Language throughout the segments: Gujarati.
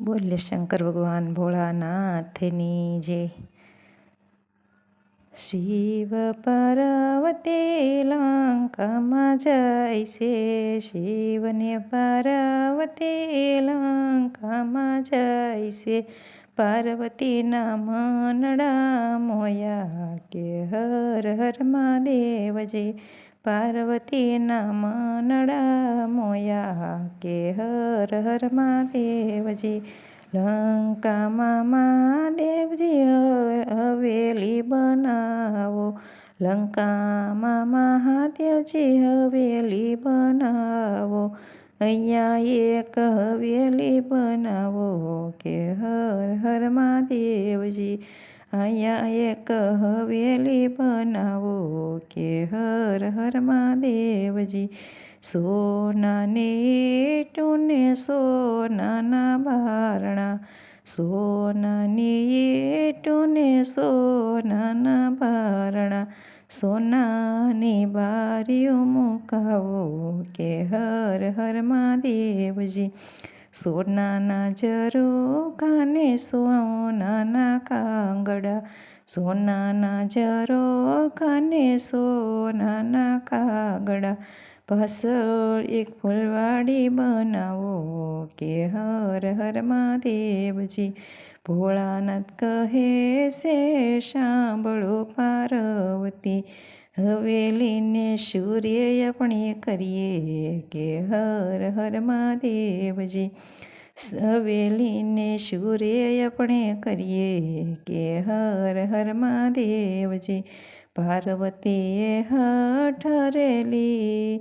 બોલે શંકર ભગવાન ભોળાનાથની જય શિવ પાર્વતી લંકામાં જાય છે શિવને પાર્વતી લંકામાં જાય છે પાર્વતીના મનડા મોયા કે હર હર મહાદેવજી પાર્વતીના માનડા મોયા કે હર હર મહાદેવજી. લંકામાં મહાદેવજી હવેલી બનાવો. લંકામાં મહાદેવજી હવેલી બનાવો. અહીંયા એક હવેલી બનાવો કે હર હર મહાદેવજી. અહીંયા એક હવેલી બનાવો કે હર હર મહાદેવજી. સોનાની ટુને સોનાના બારણા. સોનાની ટુને સોનાના બારણા. સોનાની બારીઓ મુકાવો કે હર હર મહાદેવજી. સોનાના જરો કાને સોનાના કાંગડા? સોનાના જરો કાને સોનાના કાગડા? પાછળ એક ફૂલવાડી બનાવો કે હર હર મહાદેવજી? ભોળાનાથ કહે છે, સાંભળો પાર્વતી. હવેલીને સૂર્ય આપણે કરીએ કે હર હર મહાદેવજી. હવેલીને સૂર્ય આપણે કરીએ કે હર હર મહાદેવજી. પાર્વતીએ હઠરેલી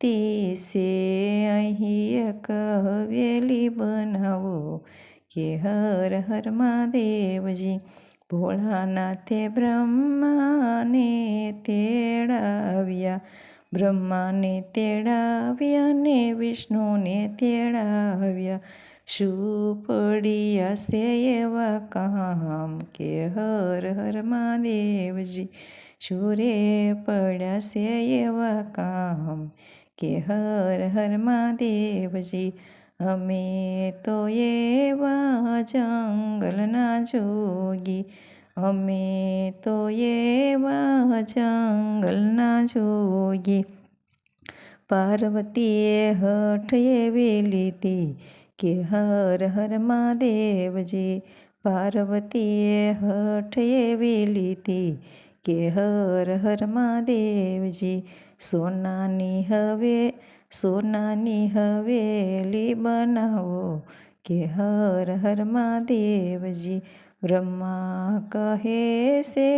તીસે અહીં એક હવેલી બનાવો કે હર હર મહાદેવજી. ભોળાનાથે બ્રહ્માને તેડાવ્યા. બ્રહ્માને તેડાવ્યા ને વિષ્ણુને તેડાવ્યા. શું પડી હશે એવા કામ કે હર હર મહાદેવજી. શુરે પડ્યા છે એવા કામ કે હર હર મહાદેવજી. અમે તો એવા જંગલના જોગી. અમે તો એવા જંગલના જોગી. પાર્વતીએ હઠ એવી લીધી કે હર હર મહાદેવજી. પાર્વતીએ હઠ એવી લીધી કે હર હર મહાદેવજી. સોનાની હવે સોનાની હવેલી બનાવો કે હર હર મહાદેવજી બ્રહ્મા કહે છે,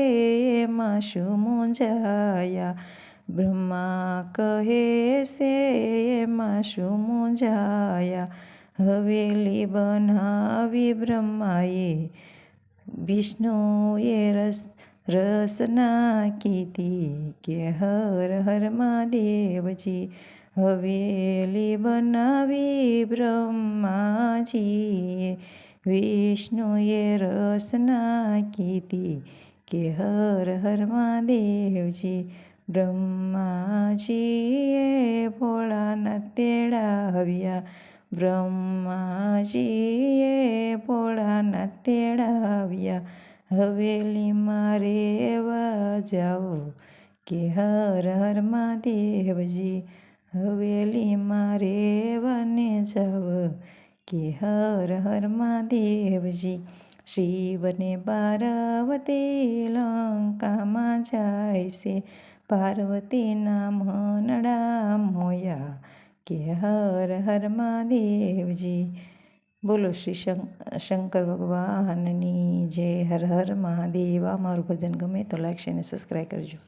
એમાં શું મૂંઝાયા? બ્રહ્મા કહે છે, એમાં શું મૂંઝાયા? હવેલી બનાવી બ્રહ્માએ, વિષ્ણુએ રસ રસના કીધી કે હર હર મહાદેવજી. હવેલી બનાવી બ્રહ્માજીએ. વિષ્ણુએ રસના કીધી કે હર હર મહાદેવજી. બ્રહ્માજીએ ભોળાના તેડાવ્યા. બ્રહ્માજીએ ભોળાના તેડાવ્યા. હવેલીમાં રેવા જાઓ કે હર હર મહાદેવજી. હવેલીમાં રેવાને જાવ કે હર હર મહાદેવજી. શિવને પાર્વતી લંકામાં જાય છે. પાર્વતીના મનડા મોયા કે હર હર મહાદેવજી. બોલો શ્રી શંકર ભગવાનની જય હર હર મહાદેવ આ મારું ભજન ગમે તો લાઈક અને સબસ્ક્રાઈબ કરજો.